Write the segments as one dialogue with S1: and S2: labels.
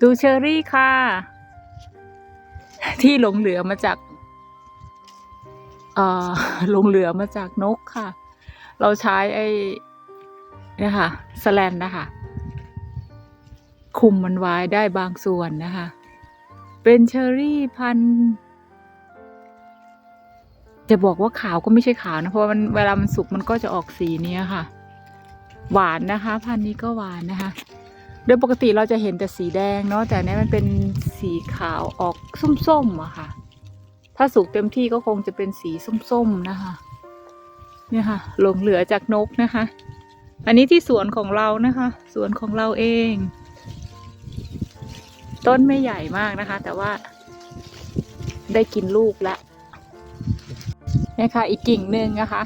S1: ดูเชอรี่ค่ะ ที่หลงเหลือมาจากเอ่อหลงเหลือมาจากนกค่ะ เราใช้ไอ้นี่ค่ะสแลนนะคะ คุมมันไว้ได้บางส่วนนะคะ เป็นเชอรี่พันจะบอกว่าขาวก็ไม่ใช่ขาวนะ เพราะมันเวลามันสุกมันก็จะออกสีนี้ค่ะ หวานนะคะ พันนี้ก็หวานนะคะ ดยปกติเราจะเห็นแต่สีแดงเนาะแต่อันนี้มันเป็นสีขาวออกส้มๆอะค่ะ ถ้าสุกเต็มที่ก็คงจะเป็นสีส้มๆนะคะ เนี่ยค่ะ หลงเหลือจากนกนะคะ อันนี้ที่สวนของเรานะคะ สวนของเราเอง ต้นไม่ใหญ่มากนะคะ แต่ว่าได้กินลูกแล้วนี่ค่ะ อีกกิ่งหนึ่งนะคะ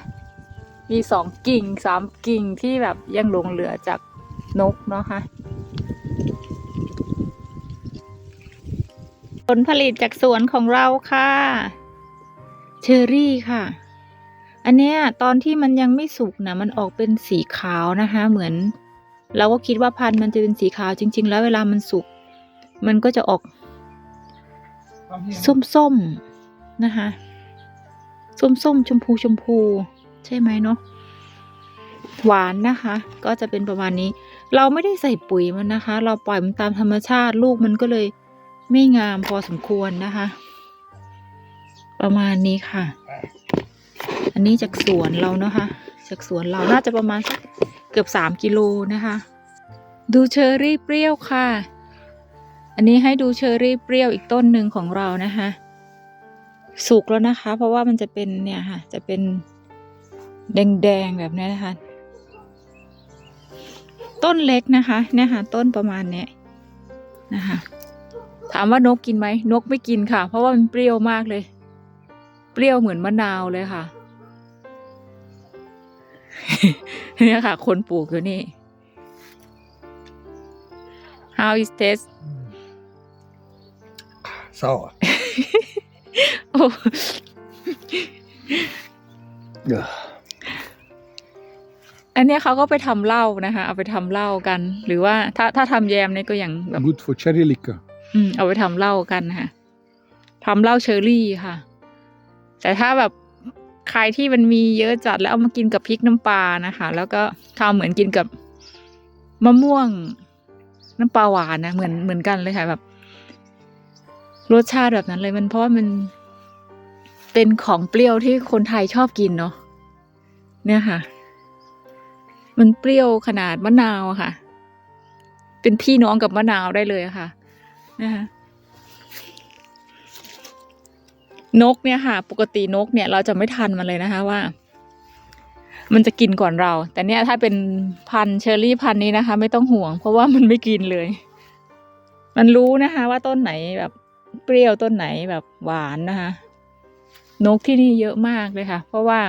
S1: มีสองกิ่งสามกิ่งที่แบบยังหลงเหลือจากนกเนาะค่ะ ผลผลิตจากสวนของเราค่ะ เชอรี่ค่ะ อันเนี้ยตอนที่มันยังไม่สุกนะมันออกเป็นสีขาวนะคะ เหมือน เราก็คิดว่าพันธุ์มันจะเป็นสีขาวจริง ๆ แล้วเวลามันสุก มันก็จะออก ส้มๆนะคะ ส้มๆชมพูชมพู ใช่ไหมเนาะหวานนะคะ ก็จะเป็นประมาณนี้ เราไม่ได้ใส่ปุ๋ยมันนะคะ เราปล่อยมันตามธรรมชาติลูกมันก็เลย ไม่งามพอสมควรนะคะ ประมาณนี้ค่ะ อันนี้จากสวนเราเนาะคะ จากสวนเราน่าจะประมาณสักเกือบสามกิโลนะคะ ดูเชอร์รี่เปรี้ยวค่ะ อันนี้ให้ดูเชอร์รี่เปรี้ยวอีกต้นหนึ่งของเรานะคะสุกแล้วนะคะ เพราะว่ามันจะเป็นเนี่ยค่ะ จะเป็นแดงๆแบบนี้นะคะ ต้นเล็กนะคะเนี่ยค่ะ ต้นประมาณเนี้ยนะคะ ถามว่านกกินไหมนกไม่กินค่ะ เพราะว่ามันเปรี้ยวมากเลย เปรี้ยวเหมือนมะนาวเลยค่ะเนี่ยค่ะ คนปลูกอยู่นี่ how is taste
S2: Sauer.
S1: โอ้
S2: Ja.
S1: อันเนี้ยเขาก็ไปทำเหล้านะคะ เอาไปทำเหล้ากัน หรือว่าถ้าถ้าทำแยมเนี่ยก็อย่างแบบ
S2: Gut für Cherry Liquor.
S1: อืม เอาไปทำเหล้ากันนะคะทำเหล้าเชอร์รี่ค่ะ แต่ถ้าแบบใครที่มันมีเยอะจัดแล้วเอามากินกับพริกน้ำปลานะคะ แล้วก็ทำเหมือนกินกับมะม่วงน้ำปลาหวานนะเหมือนเหมือนกันเลยค่ะแบบ รสชาติแบบนั้นเลยมันเพราะว่ามันเป็นของเปรี้ยวที่คนไทยชอบกินเนาะเนี่ยค่ะ มันเปรี้ยวขนาดมะนาวค่ะ เป็นพี่น้องกับมะนาวได้เลยค่ะ นะคะนกเนี่ยค่ะ ปกตินกเนี่ย เราจะไม่ทันมันเลยนะคะว่า มันจะกินก่อนเรา แต่เนี่ยถ้าเป็นพันเชอร์รี่พันนี้นะคะ ไม่ต้องห่วง เพราะว่ามันไม่กินเลย มันรู้นะคะ ว่าต้นไหนแบบเปรี้ยวต้นไหนแบบหวานนะคะ นกที่นี่เยอะมากเลยค่ะ เพราะว่า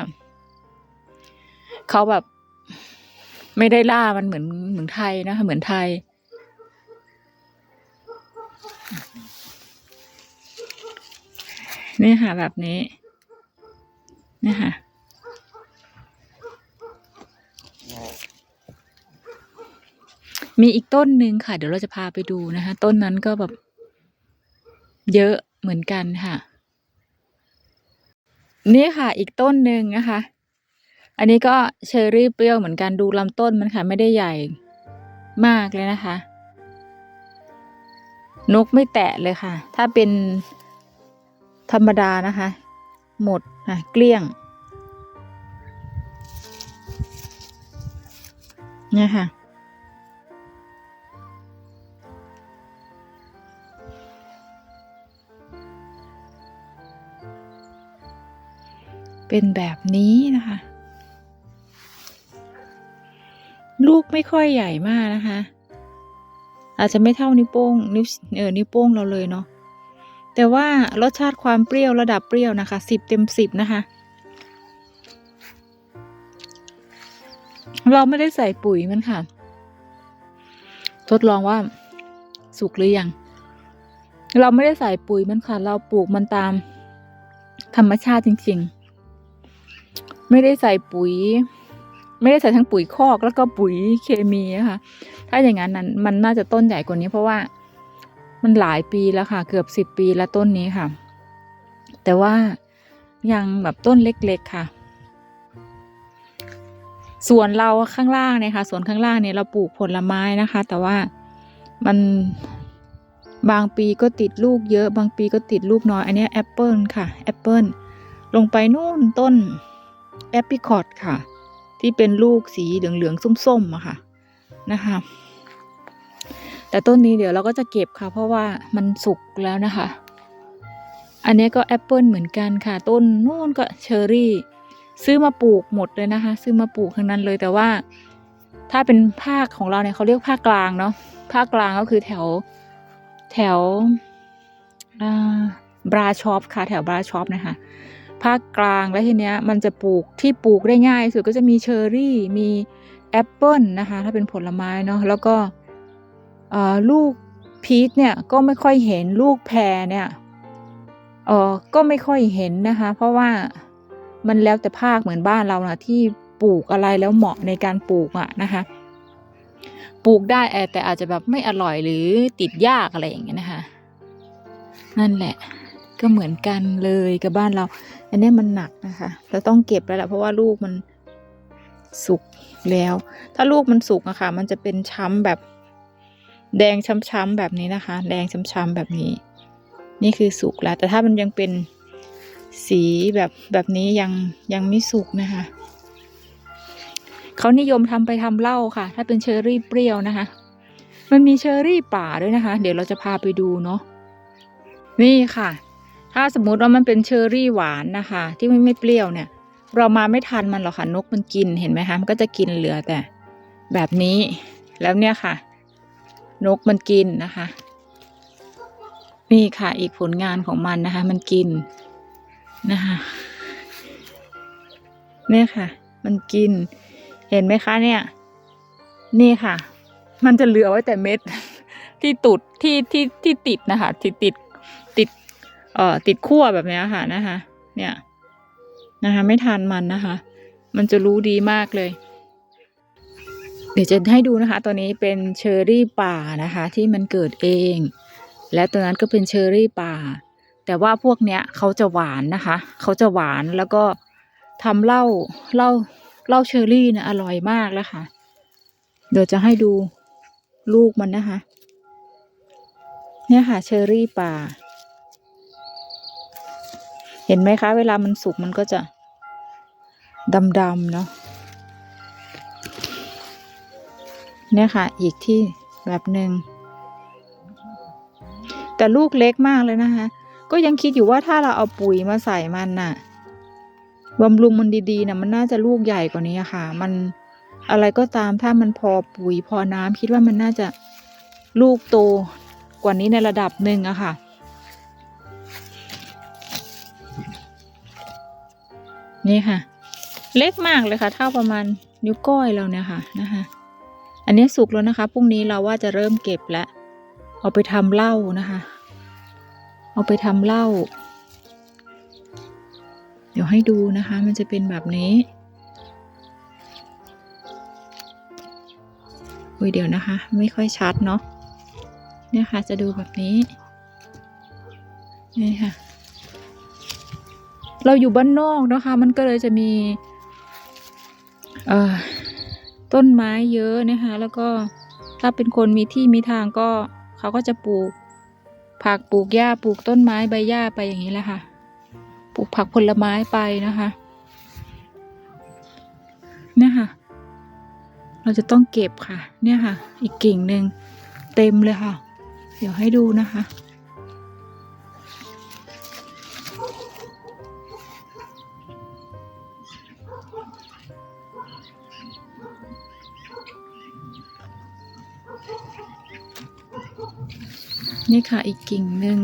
S1: เขาแบบไม่ได้ล่ามันเหมือนเหมือนไทยนะคะ เหมือนไทย นี่ค่ะแบบนี้นี่ค่ะมีอีกต้นหนึ่งค่ะ เดี๋ยวเราจะพาไปดูนะคะ ต้นนั้นก็แบบ เยอะเหมือนกันค่ะ นี่ค่ะ อีกต้นหนึ่งนะคะ อันนี้ก็เชอร์รี่เปรี้ยวเหมือนกันดูลำต้นมันค่ะ ไม่ได้ใหญ่มากเลยนะคะ นกไม่แตะเลยค่ะ ถ้าเป็น ธรรมดานะคะ หมดค่ะเกลี้ยงเนี่ยค่ะ เป็นแบบนี้นะคะ ลูกไม่ค่อยใหญ่มากนะคะ อาจจะไม่เท่านิ้วโป้งนิ้วเออนิ้วโป้งเราเลยเนาะ แต่ว่ารสชาติความเปรี้ยวระดับเปรี้ยวนะคะสิบเต็มสิบนะคะ เราไม่ได้ใส่ปุ๋ยมันค่ะ ทดลองว่าสุกหรือยัง เราไม่ได้ใส่ปุ๋ยมันค่ะ เราปลูกมันตามธรรมชาติจริง ๆ ไม่ได้ใส่ปุ๋ย ไม่ได้ใส่ทั้งปุ๋ยคอกแล้วก็ปุ๋ยเคมีนะคะถ้าอย่างนั้นนั้นมันน่าจะต้นใหญ่กว่านี้เพราะว่า มันหลายปีแล้วค่ะ เกือบสิบปีแล้วต้นนี้ค่ะ แต่ว่ายังแบบต้นเล็กๆค่ะ ส่วนเราข้างล่างเนี่ยค่ะส่วนข้างล่างเนี่ยเราปลูกผลไม้นะคะ แต่ว่ามันบางปีก็ติดลูกเยอะ บางปีก็ติดลูกน้อย อันนี้แอปเปิลค่ะแอปเปิลลงไปนู่นต้นแอปริคอตค่ะ ที่เป็นลูกสีเหลืองๆส้มๆอะค่ะนะคะ แต่ต้นนี้เดี๋ยวเราก็จะเก็บค่ะ เพราะว่ามันสุกแล้วนะคะ อันนี้ก็แอปเปิลเหมือนกันค่ะ ต้นนู่นก็เชอร์รี่ ซื้อมาปลูกหมดเลยนะคะ ซื้อมาปลูกทั้งนั้นเลยแต่ว่า ถ้าเป็นภาคของเราเนี่ยเขาเรียกภาคกลางเนาะภาคกลางก็คือแถวแถวบราชอปค่ะ แถวบราชอปนะคะภาคกลางแล้วทีเนี้ยมันจะปลูกที่ปลูกได้ง่ายสุดก็จะมีเชอร์รี่มีแอปเปิลนะคะ ถ้าเป็นผลไม้เนาะแล้วก็ ลูกพีชเนี่ยก็ไม่ค่อยเห็นลูกแพรเนี่ยเออก็ไม่ค่อยเห็นนะคะ เพราะว่ามันแล้วแต่ภาคเหมือนบ้านเรานะที่ปลูกอะไรแล้วเหมาะในการปลูกอะนะคะ ปลูกได้แต่อาจจะแบบไม่อร่อยหรือติดยากอะไรอย่างเงี้ยนะคะ นั่นแหละก็เหมือนกันเลยกับบ้านเรา อันนี้มันหนักนะคะเราต้องเก็บแล้วแหละเพราะว่าลูกมันสุกแล้ว ถ้าลูกมันสุกอะค่ะ มันจะเป็นช้ำแบบ แดงช้ำๆแบบนี้นะคะ แดงช้ำๆแบบนี้ นี่คือสุกแล้ว แต่ถ้ามันยังเป็นสีแบบแบบนี้ยังยังไม่สุกนะคะเขานิยมทำไปทำเหล้าค่ะ ถ้าเป็นเชอร์รี่เปรี้ยวนะคะ มันมีเชอร์รี่ป่าด้วยนะคะ เดี๋ยวเราจะพาไปดูเนาะนี่ค่ะ ถ้าสมมุติว่ามันเป็นเชอร์รี่หวานนะคะ ที่ไม่ไม่เปรี้ยวเนี่ย เรามาไม่ทันมันหรอกค่ะนกมันกินเห็นไหมคะมันก็จะกินเหลือแต่ แบบนี้แล้วเนี่ยค่ะ นกมันกินนะคะ นี่ค่ะอีกผลงานของมันนะคะ มันกินนะคะเนี่ยค่ะ มันกิน เห็นไหมคะเนี่ย นี่ค่ะ มันจะเหลือไว้แต่เม็ด ที่ตุดที่ที่ที่ติดนะคะ ที่ติดติด เอ่อติดขั้วแบบนี้ค่ะนะคะ เนี่ยนะคะ ไม่ทานมันนะคะ มันจะรู้ดีมากเลย เดี๋ยวจะให้ดูนะคะ ตัวนี้เป็นเชอร์รี่ป่านะคะ ที่มันเกิดเอง และตัวนั้นก็เป็นเชอร์รี่ป่า แต่ว่าพวกเนี้ยเขาจะหวานนะคะ เขาจะหวานแล้วก็ทำเหล้าเหล้าเหล้าเชอร์รี่นะอร่อยมากแล้วค่ะ เดี๋ยวจะให้ดูลูกมันนะคะ เนี่ยค่ะเชอร์รี่ป่า เห็นไหมคะ เวลามันสุกมันก็จะดำๆเนาะ เนี่ยค่ะ อีกที่แบบหนึ่งแต่ลูกเล็กมากเลยนะคะ ก็ยังคิดอยู่ว่าถ้าเราเอาปุ๋ยมาใส่มันน่ะบำรุงมันดีๆนะมันน่าจะลูกใหญ่กว่านี้ค่ะ มันอะไรก็ตามถ้ามันพอปุ๋ยพอน้ำคิดว่ามันน่าจะลูกโตกว่านี้ในระดับหนึ่งอะค่ะ นี่ค่ะ เล็กมากเลยค่ะ เท่าประมาณนิ้วก้อยเราเนี่ยค่ะนะคะ อันนี้สุกแล้วนะคะพรุ่งนี้เราว่าจะเริ่มเก็บแล้วเอาไปทำเหล้านะคะ เอาไปทำเหล้าเดี๋ยวให้ดูนะคะ มันจะเป็นแบบนี้อุ้ยเดี๋ยวนะคะ ไม่ค่อยชัดเนาะเนี่ยค่ะจะดูแบบนี้นี่ค่ะ เราอยู่บ้านนอกนะคะ มันก็เลยจะมี เอ่อ ต้นไม้เยอะนะคะ แล้วก็ถ้าเป็นคนมีที่มีทางก็เขาก็จะปลูก ผักปลูกหญ้าปลูกต้นไม้ใบหญ้าไปอย่างนี้แหละค่ะ ปลูกผักผลไม้ไปนะคะเนี่ยค่ะ เราจะต้องเก็บค่ะ เนี่ยค่ะ อีกกิ่งหนึ่งเต็มเลยค่ะ เดี๋ยวให้ดูนะคะ ค่ะอีกกิ่งหนึ่ง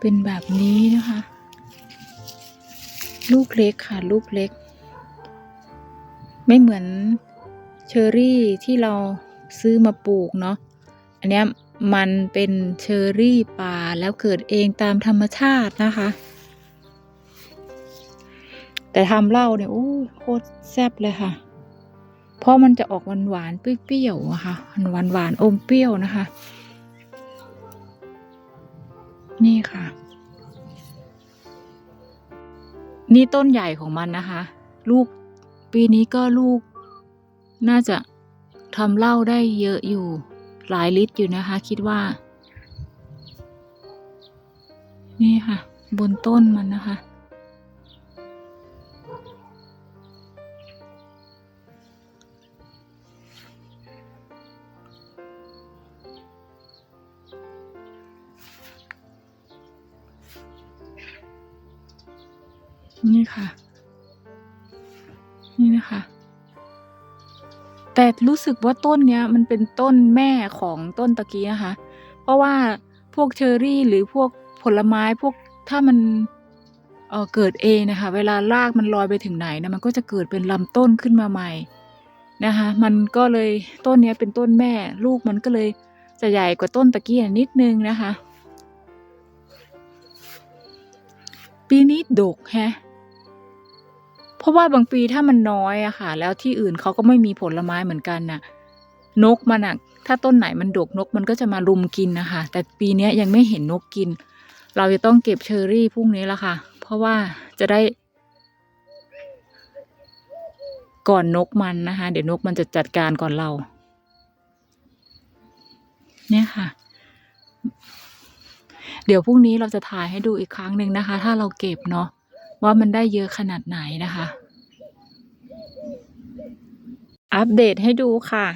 S1: เป็นแบบนี้นะคะ ลูกเล็กค่ะลูกเล็ก ไม่เหมือนเชอร์รี่ที่เราซื้อมาปลูกเนาะอันเนี้ยมันเป็นเชอร์รี่ป่าแล้วเกิดเองตามธรรมชาตินะคะ แต่ทำเหล้าเนี่ยโอ้โคตรแซ่บเลยค่ะ เพราะมันจะออกหวานหวานเปรี้ยวๆอะค่ะหวานหวานอมเปรี้ยวนะคะ นี่ค่ะ นี่ต้นใหญ่ของมันนะคะ ลูกปีนี้ก็ลูก น่าจะทำเหล้าได้เยอะอยู่หลายลิตรอยู่นะคะ คิดว่า นี่ค่ะ บนต้นมันนะคะ นี่ค่ะนี่นะคะ แต่รู้สึกว่าต้นเนี้ยมันเป็นต้นแม่ของต้นตะกี้นะคะ เพราะว่าพวกเชอรี่หรือพวกผลไม้พวกถ้ามันเออเกิดเองนะคะ เวลารากมันลอยไปถึงไหนนะมันก็จะเกิดเป็นลำต้นขึ้นมาใหม่นะคะ มันก็เลยต้นเนี้ยเป็นต้นแม่ ลูกมันก็เลยจะใหญ่กว่าต้นตะกี้นิดนึงนะคะ ปีนี้ดกแฮะ ราะว่าบางปีถ้ามันน้อยอะค่ะ แล้วที่อื่นเขาก็ไม่มีผลไม้เหมือนกันน่ะ นกมันอะถ้าต้นไหนมันดกนกมันก็จะมารุมกินนะคะแต่ปีนี้ยยังไม่เห็นนกกิน เราจะต้องเก็บเชอร์รี่พรุ่งนี้ละค่ะ เพราะว่าจะได้ ก่อนนกมันนะคะ เดี๋ยวนกมันจะจัดการก่อนเรา เนี่ยค่ะ เดี๋ยวพรุ่งนี้เราจะถ่ายให้ดูอีกครั้งหนึ่งนะคะ ถ้าเราเก็บเนาะ ว่ามันได้เยอะขนาดไหนนะคะ อัปเดตให้ดูค่ะ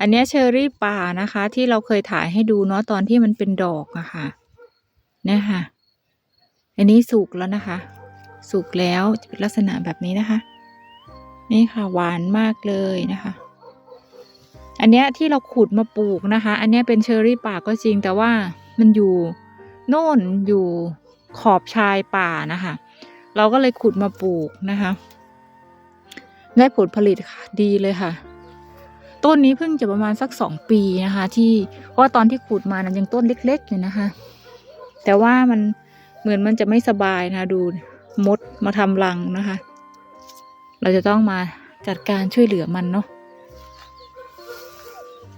S1: อันนี้เชอร์รี่ป่านะคะ ที่เราเคยถ่ายให้ดูเนาะตอนที่มันเป็นดอกอะค่ะเนี่ยค่ะ อันนี้สุกแล้วนะคะ สุกแล้วลักษณะแบบนี้นะคะ นี่ค่ะหวานมากเลยนะคะอันเนี้ยที่เราขุดมาปลูกนะคะ อันเนี้ยเป็นเชอร์รี่ป่าก็จริง แต่ว่ามันอยู่โน่นอยู่ขอบชายป่านะคะ เราก็เลยขุดมาปลูกนะคะ ได้ผลผลิตค่ะดีเลยค่ะ ต้นนี้เพิ่งจะประมาณสักสองปีนะคะ ที่เพราะว่าตอนที่ขุดมานั้นยังต้นเล็กๆอยู่นะคะ แต่ว่ามันเหมือนมันจะไม่สบายนะดูมดมาทำรังนะคะ เราจะต้องมาจัดการช่วยเหลือมันเนาะ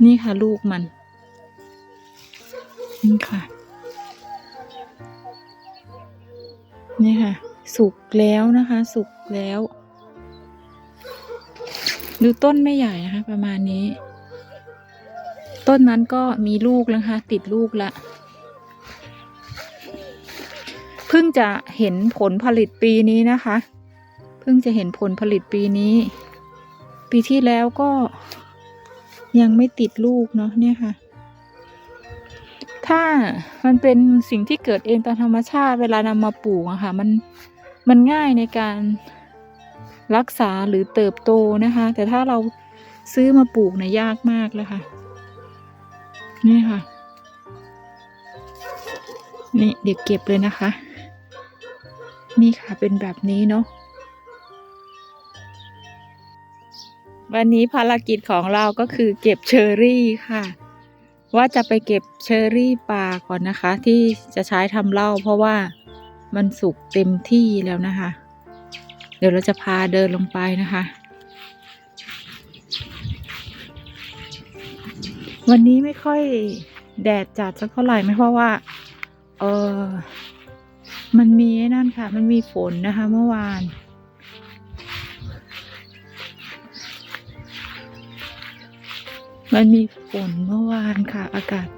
S1: นี่ค่ะลูกมันนี่ค่ะ นี่ค่ะ สุกแล้วนะคะ สุกแล้ว ดูต้นไม่ใหญ่นะคะ ประมาณนี้ ต้นนั้นก็มีลูกแล้วค่ะติดลูกละเพิ่งจะเห็นผลผลิตปีนี้นะคะ เพิ่งจะเห็นผลผลิตปีนี้ ปีที่แล้วก็ยังไม่ติดลูกเนาะเนี่ยค่ะ ถ้ามันเป็นสิ่งที่เกิดเองตามธรรมชาติเวลานำมาปลูกอะค่ะ มัน มันง่ายในการรักษาหรือเติบโตนะคะ แต่ถ้าเราซื้อมาปลูกเนี่ยยากมากเลยค่ะ นี่ค่ะ นี่เดี๋ยวเก็บเลยนะคะ นี่ค่ะเป็นแบบนี้เนาะวันนี้ภารกิจของเราก็คือเก็บเชอร์รี่ค่ะ ว่าจะไปเก็บเชอร์รี่ป่าก่อนนะคะ ที่จะใช้ทำเหล้าเพราะว่า มันสุกเต็มที่แล้วนะคะ เดี๋ยวเราจะพาเดินลงไปนะคะ วันนี้ไม่ค่อยแดดจัดสักเท่าไหร่ไม่เพราะว่า เออมันมีนั่นค่ะ มันมีฝนนะคะ เมื่อวานมันมีฝนเมื่อวานค่ะ อากาศ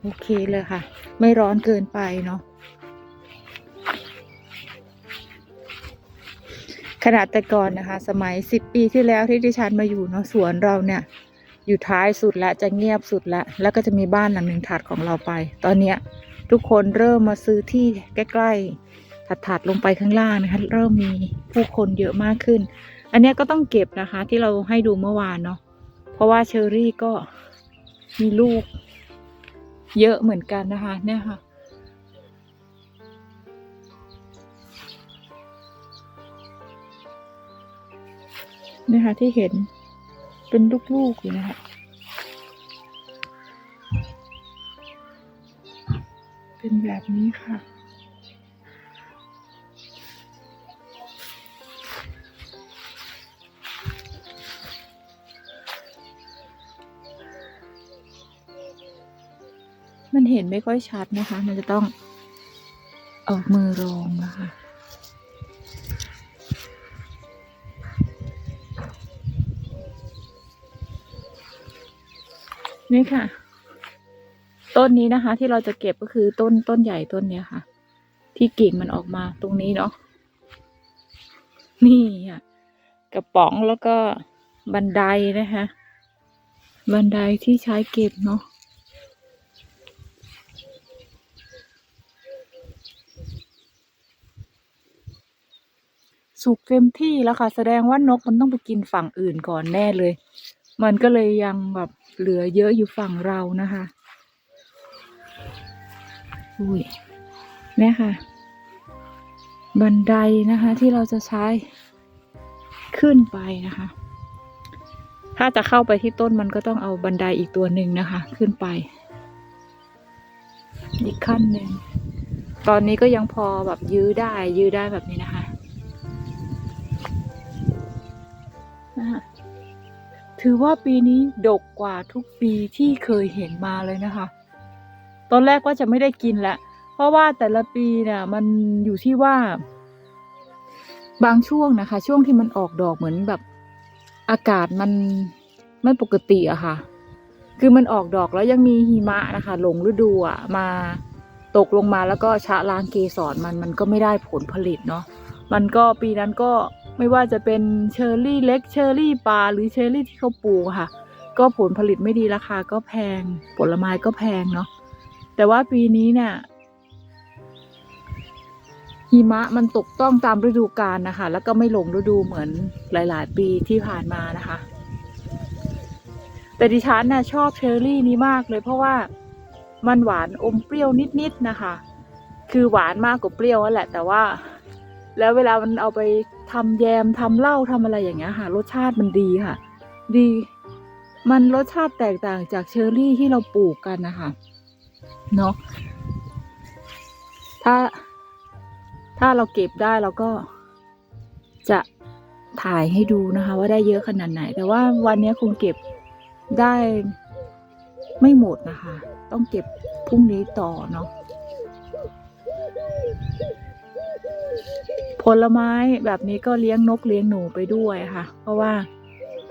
S1: โอเคเลยค่ะ ไม่ร้อนเกินไปเนาะ ขนาดแต่ก่อนนะคะ สมัยสิบปีที่แล้วที่ดิฉันมาอยู่เนาะสวนเราเนี่ย อยู่ท้ายสุดละจะเงียบสุดละแล้วก็จะมีบ้านหลังหนึ่งถัดของเราไป ตอนเนี้ยทุกคนเริ่มมาซื้อที่ใกล้ๆถัดๆลงไปข้างล่างนะคะเริ่มมีผู้คนเยอะมากขึ้น อันนี้ก็ต้องเก็บนะคะที่เราให้ดูเมื่อวานเนาะเพราะว่าเชอรี่ก็มีลูกเยอะเหมือนกันนะคะเนี่ยค่ะ นี่ยค่ะที่เห็นเป็นลูกๆอยู่นะคะเป็นแบบนี้ค่ะ มันเห็นไม่ค่อยชัดนะคะ มันจะต้องเอามือรองนะคะ นี่ค่ะ ต้นนี้นะคะ ที่เราจะเก็บก็คือต้นต้นใหญ่ต้นเนี้ยค่ะ ที่กิ่งมันออกมาตรงนี้เนาะนี่ค่ะกระป๋องแล้วก็บันไดนะคะ บันไดที่ใช้เก็บเนาะสุกเต็มที่แล้วค่ะ แสดงว่านกมันต้องไปกินฝั่งอื่นก่อนแน่เลย มันก็เลยยังแบบเหลือเยอะอยู่ฝั่งเรานะคะ อุ้ยเนี่ยค่ะ บันไดนะคะที่เราจะใช้ขึ้นไปนะคะ ถ้าจะเข้าไปที่ต้นมันก็ต้องเอาบันไดอีกตัวหนึ่งนะคะ ขึ้นไป อีกขั้นหนึ่ง ตอนนี้ก็ยังพอแบบยื้อได้ยื้อได้แบบนี้นะคะนะคะ ถือว่าปีนี้ดกกว่าทุกปีที่เคยเห็นมาเลยนะคะ ตอนแรกว่าจะไม่ได้กินแหละ เพราะว่าแต่ละปีเนี่ยมันอยู่ที่ว่า บางช่วงนะคะ ช่วงที่มันออกดอกเหมือนแบบ อากาศมันไม่ปกติอะค่ะ คือมันออกดอกแล้วยังมีหิมะนะคะหลงฤดูอะมาตกลงมาแล้วก็ชะล้างเกสรมันมันก็ไม่ได้ผลผลิตเนาะ มันก็ปีนั้นก็ ไม่ว่าจะเป็นเชอร์รี่เล็กเชอร์รี่ปลาหรือเชอร์รี่ที่เขาปลูกค่ะ ก็ผลผลิตไม่ดีราคาก็แพง ผลไม้ก็แพงเนาะแต่ว่าปีนี้เนี่ยหิมะมันตกต้องตามฤดูกาลนะคะ แล้วก็ไม่หลงฤดูเหมือนหลาย ๆ ปีที่ผ่านมานะคะ แต่ดิฉันน่ะชอบเชอร์รี่นี้มากเลย เพราะว่ามันหวานอมเปรี้ยวนิด ๆ นะคะ คือหวานมากกว่าเปรี้ยวแหละ แต่ว่า แล้วเวลามันเอาไป ทำแยมทำเหล้าทำอะไรอย่างเงี้ยค่ะ รสชาติมันดีค่ะ ดี มันรสชาติแตกต่างจากเชอร์รี่ที่เราปลูกกันนะคะเนาะถ้าถ้าเราเก็บได้เราก็จะถ่ายให้ดูนะคะ ว่าได้เยอะขนาดไหน แต่ว่าวันนี้คงเก็บได้ไม่หมดนะคะ ต้องเก็บพรุ่งนี้ต่อเนาะ ผลไม้แบบนี้ก็เลี้ยงนกเลี้ยงหนูไปด้วยค่ะ เพราะว่า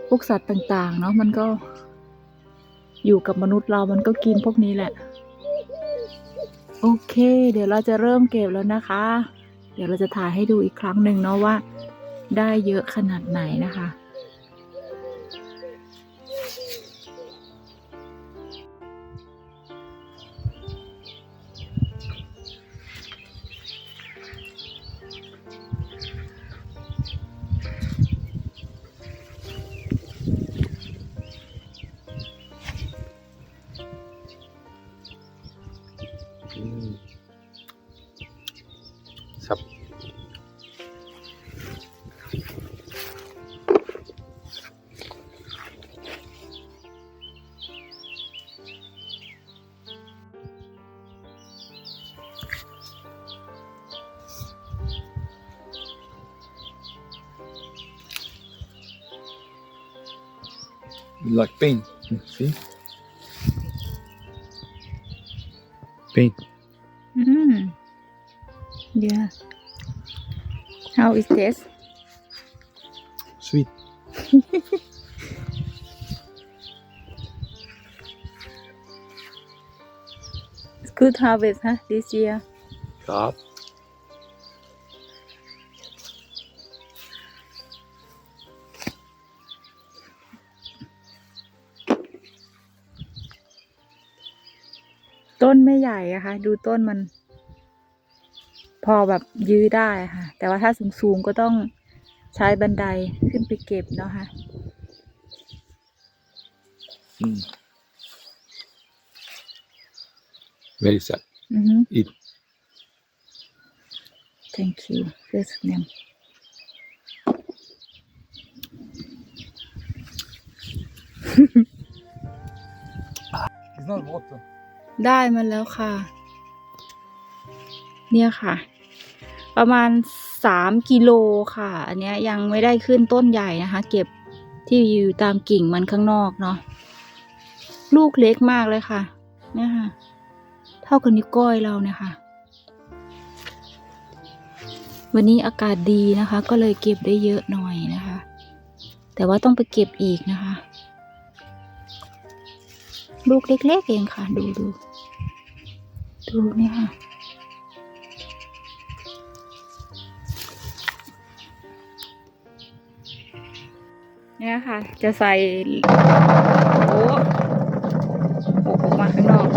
S1: พวกสัตว์ต่างๆ เนาะมันก็ อยู่กับมนุษย์เรามันก็กินพวกนี้แหละ โอเค เดี๋ยวเราจะเริ่มเก็บแล้วนะคะ เดี๋ยวเราจะถ่ายให้ดูอีกครั้งหนึ่งเนาะว่า ได้เยอะขนาดไหนนะคะ
S2: Like paint, see? Paint.
S1: Mm. Yeah. How is this?
S2: Sweet.
S1: It's good harvest, huh? This year.
S2: Ja.
S1: ต้นไม่ใหญ่อะค่ะ ดูต้นมัน พอแบบยื้อได้ค่ะ แต่ว่าถ้าสูงๆก็ต้องใช้บันไดขึ้นไปเก็บเนาะค่ะ
S2: Mm. Very sad.
S1: อือฮึ
S2: Eat.
S1: thank you first name
S2: It's not water.
S1: ได้มาแล้วค่ะ เนี่ยค่ะ ประมาณสามกิโลค่ะ อันเนี้ยยังไม่ได้ขึ้นต้นใหญ่นะคะ เก็บที่อยู่ตามกิ่งมันข้างนอกเนาะลูกเล็กมากเลยค่ะ เนี่ยค่ะ เท่ากับนิ้วก้อยเราเนี่ยค่ะ วันนี้อากาศดีนะคะ ก็เลยเก็บได้เยอะหน่อยนะคะ แต่ว่าต้องไปเก็บอีกนะคะ ลูกเล็กๆเองค่ะ ดูดู ดูเนี่ยค่ะ เนี่ยค่ะ จะใส่โอ้โหออกมาข้างนอก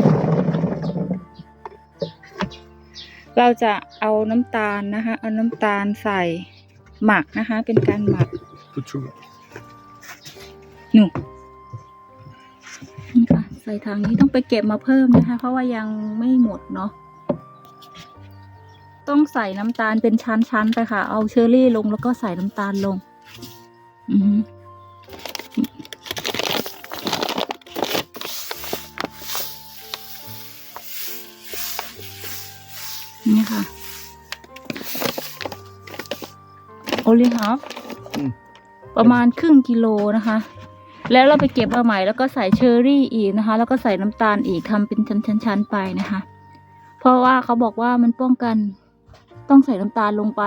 S1: เราจะเอาน้ำตาลนะคะ เอาน้ำตาลใส่หมักนะคะ เป็นการหมัก
S2: Put sugar.
S1: หนูนี่ค่ะ ใส่ทางนี้ต้องไปเก็บมาเพิ่มนะคะ เพราะว่ายังไม่หมดเนาะต้องใส่น้ำตาลเป็นชั้นๆไปค่ะ เอาเชอร์รี่ลงแล้วก็ใส่น้ำตาลลง อือหือนี่ค่ะ โอลิฮับ
S2: อืม
S1: ประมาณครึ่งกิโลนะคะ แล้วเราไปเก็บมาใหม่แล้วก็ใส่เชอร์รี่อีกนะคะ แล้วก็ใส่น้ำตาลอีกทำเป็นชั้นๆๆไปนะคะ เพราะว่าเขาบอกว่ามันป้องกันต้องใส่น้ำตาลลงไป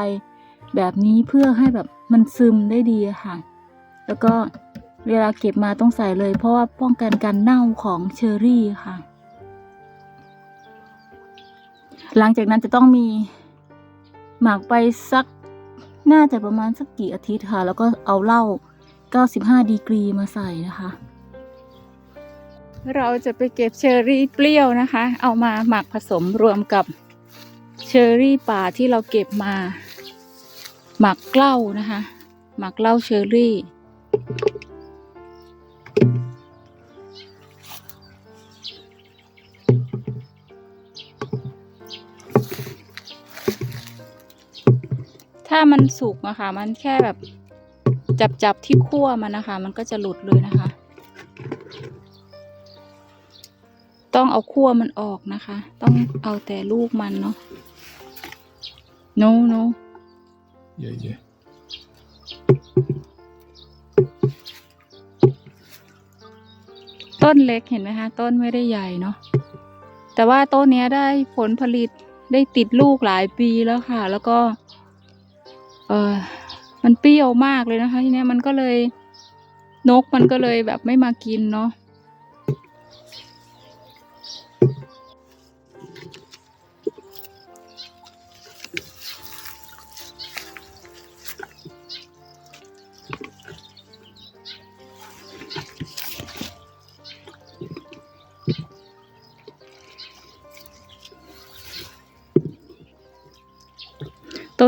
S1: แบบนี้เพื่อให้แบบมันซึมได้ดีะค่ะ แล้วก็เวลาเก็บมาต้องใส่เลย เพราะว่าป้องกันการเน่าของเชอร์รี่ค่ะ หลังจากนั้นจะต้องมีหมักไปสักน่าจะประมาณสักกี่อาทิตย์ค่ะ แล้วก็เอาเหล้า 95 ดีกรีมาใส่นะคะ เราจะไปเก็บเชอร์รี่เปรี้ยวนะคะ เอามาหมักผสมรวมกับเชอร์รี่ป่าที่เราเก็บมา หมักเหล้านะคะ หมักเหล้าเชอร์รี่ถ้ามันสุกอะค่ะ มันแค่แบบ จับจับๆที่ขั้วมันนะคะ มันก็จะหลุดเลยนะคะ ต้องเอาขั้วมันออกนะคะ ต้องเอาแต่ลูกมันเนาะ no no
S2: Yeah, yeah.
S1: ต้นเล็กเห็นไหมคะต้นไม่ได้ใหญ่เนาะแต่ว่าต้นเนี้ยได้ผลผลิตได้ติดลูกหลายปีแล้วค่ะ แล้วก็ เออ มันเปรี้ยวมากเลยนะคะ ทีเนี้ยมันก็เลยนกมันก็เลยแบบไม่มากินเนาะ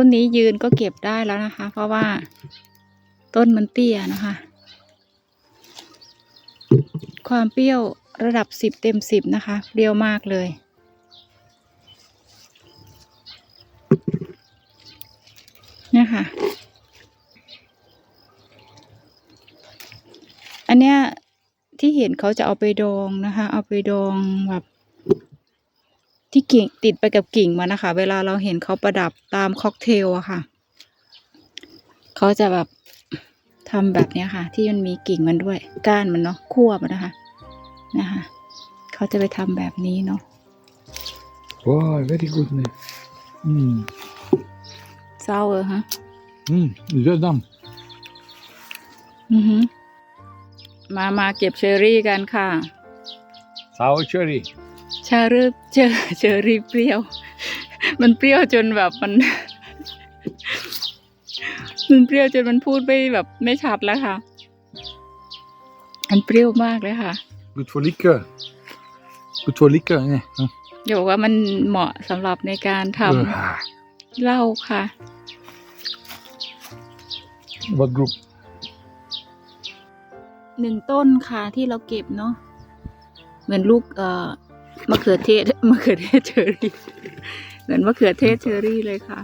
S1: ต้นนี้ยืนก็เก็บได้แล้วนะคะ เพราะว่าต้นมันเตี้ยนะคะ ความเปรี้ยวระดับสิบเต็มสิบนะคะ เปรี้ยวมากเลยเนี่ยค่ะ อันเนี้ยที่เห็นเขาจะเอาไปดองนะคะ เอาไปดองแบบ ที่กิ่งติดไปกับกิ่งมันนะคะ เวลาเราเห็นเขาประดับตามค็อกเทลอะค่ะ เขาจะแบบทำแบบเนี้ยค่ะ ที่มันมีกิ่งมันด้วย ก้านมันเนาะคั่วมันนะคะนะคะเขาจะไปทำแบบนี้เนาะ
S2: Wow, very good. man. Mm.
S1: เศร้าเออฮะ
S2: Mm. Well done.
S1: อือหือมามาเก็บเชอรี่กันค่ะ
S2: Sour cherry.
S1: เชอรี่ เชอเชอรี่เปรี้ยว มันเปรี้ยวจนแบบมัน มันเปรี้ยวจนมันพูดไม่แบบไม่ชัดแล้วค่ะ มันเปรี้ยวมากเลยค่ะ
S2: Good for liquor. Good for liquor, yeah. Huh?
S1: เดี๋ยวว่ามันเหมาะสำหรับในการท
S2: Uh, ำ
S1: เหล้าค่ะ
S2: what group?
S1: หนึ่งต้นค่ะที่เราเก็บเนาะเหมือนลูกเอ่อ มะเขือเทศมะเขือเทศเชอรี่ เหมือนมะเขือเทศเชอรี่เลยค่ะ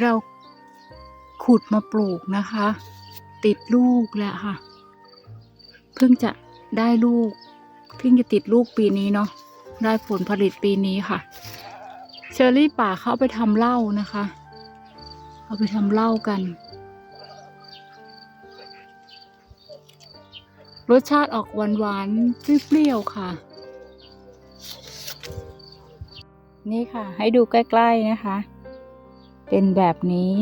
S1: เราขุดมาปลูกนะคะ ติดลูกแล้วค่ะ เพิ่งจะได้ลูก เพิ่งจะติดลูกปีนี้เนาะได้ผลผลิตปีนี้ค่ะ เชอรี่ป่าเขาเอาไปทำเหล้านะคะ เอาไปทำเหล้ากัน รสชาติออกหวานหวานเปรี้ยวๆค่ะ นี่ค่ะ ให้ดูใกล้ ๆนะคะ เป็นแบบนี้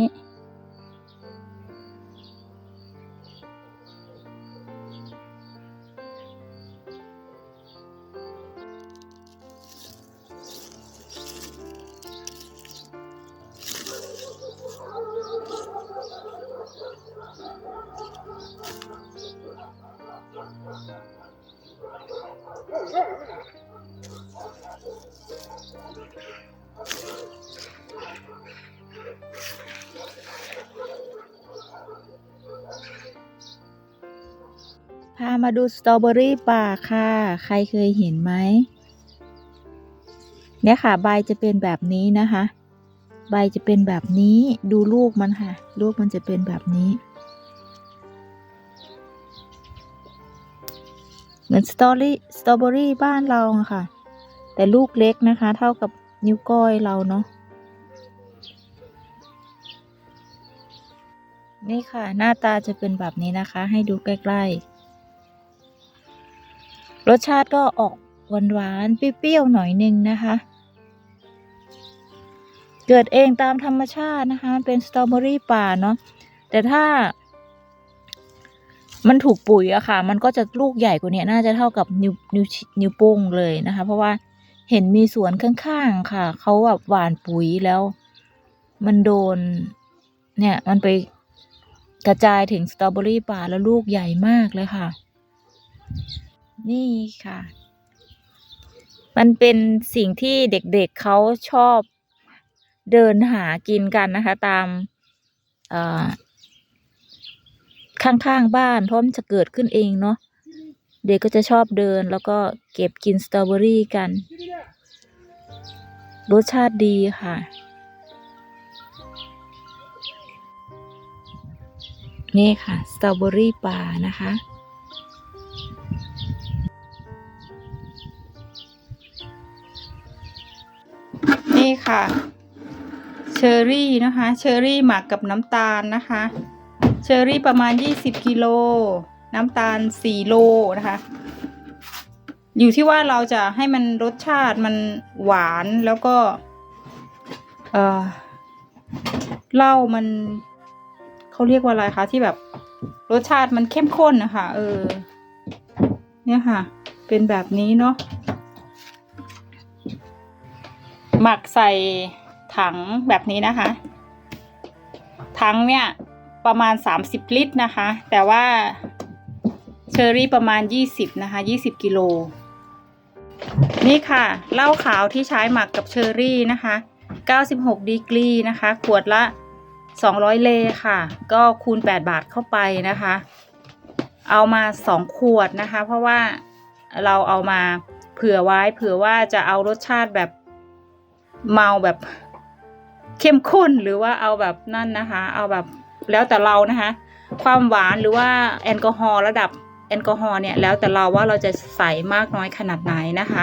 S1: มาดูสตรอเบอรี่ป่าค่ะ ใครเคยเห็นไหมเนี่ยค่ะ ใบจะเป็นแบบนี้นะคะ ใบจะเป็นแบบนี้ดูลูกมันค่ะ ลูกมันจะเป็นแบบนี้ เหมือนสตอรี่สตรอเบอรี่บ้านเราค่ะ แต่ลูกเล็กนะคะ เท่ากับนิ้วก้อยเราเนาะนี่ค่ะ หน้าตาจะเป็นแบบนี้นะคะ ให้ดูใกล้ ๆ รสชาติก็ออกหวานๆเปรี้ยวๆหน่อยนึงนะคะ เกิดเองตามธรรมชาตินะคะ เป็นสตรอเบอรี่ป่าเนาะแต่ถ้า มันถูกปุ๋ยอะค่ะ มันก็จะลูกใหญ่กว่านี้น่าจะเท่ากับนิ้วนิ้วนิ้วโป้งเลยนะคะ เพราะว่าเห็นมีสวนข้างๆค่ะ เขาแบบหว่านปุ๋ยแล้ว มันโดน เนี่ย มันไปกระจายถึงสตรอเบอรี่ป่าแล้วลูกใหญ่มากเลยค่ะ นี่ค่ะ มันเป็นสิ่งที่เด็กๆเเขาชอบเดินหากินกันนะคะ ตามข้างๆบ้านเพราะมันจะเกิดขึ้นเองเนาะเด็กก็จะชอบเดินแล้วก็เก็บกินสตรอเบอรี่กัน รสชาติดีค่ะ นี่ค่ะ สตรอเบอรี่ป่านะคะ นี่ค่ะ เชอร์รี่นะคะ เชอร์รี่หมักกับน้ำตาลนะคะ เชอร์รี่ประมาณ 20กิโลน้ำตาล4โลนะคะ อยู่ที่ว่าเราจะให้มันรสชาติมันหวานแล้วก็ เออเหล้ามันเขาเรียกว่าอะไรคะที่แบบรสชาติมันเข้มข้นนะคะเออ เนี่ยค่ะ เป็นแบบนี้เนาะ หมักใส่ถังแบบนี้นะคะ ถังเนี่ยประมาณ 30 ลิตรนะคะ แต่ว่าเชอรี่ประมาณ 20 นะคะ 20 กิโล นี่ค่ะเหล้าขาวที่ใช้หมักกับเชอร์รี่นะคะ 96 ดีกรีนะคะ ขวดละ 200 เลค่ะ ก็คูณ 8 บาทเข้าไปนะคะ เอามา 2 ขวดนะคะ เพราะว่าเราเอามาเผื่อไว้เผื่อว่าจะเอารสชาติแบบ เมาแบบเข้มข้นหรือว่าเอาแบบนั่นนะคะ เอาแบบแล้วแต่เรานะคะ ความหวานหรือว่าแอลกอฮอล์ระดับแอลกอฮอล์เนี่ยแล้วแต่เราว่าเราจะใส่มากน้อยขนาดไหนนะคะ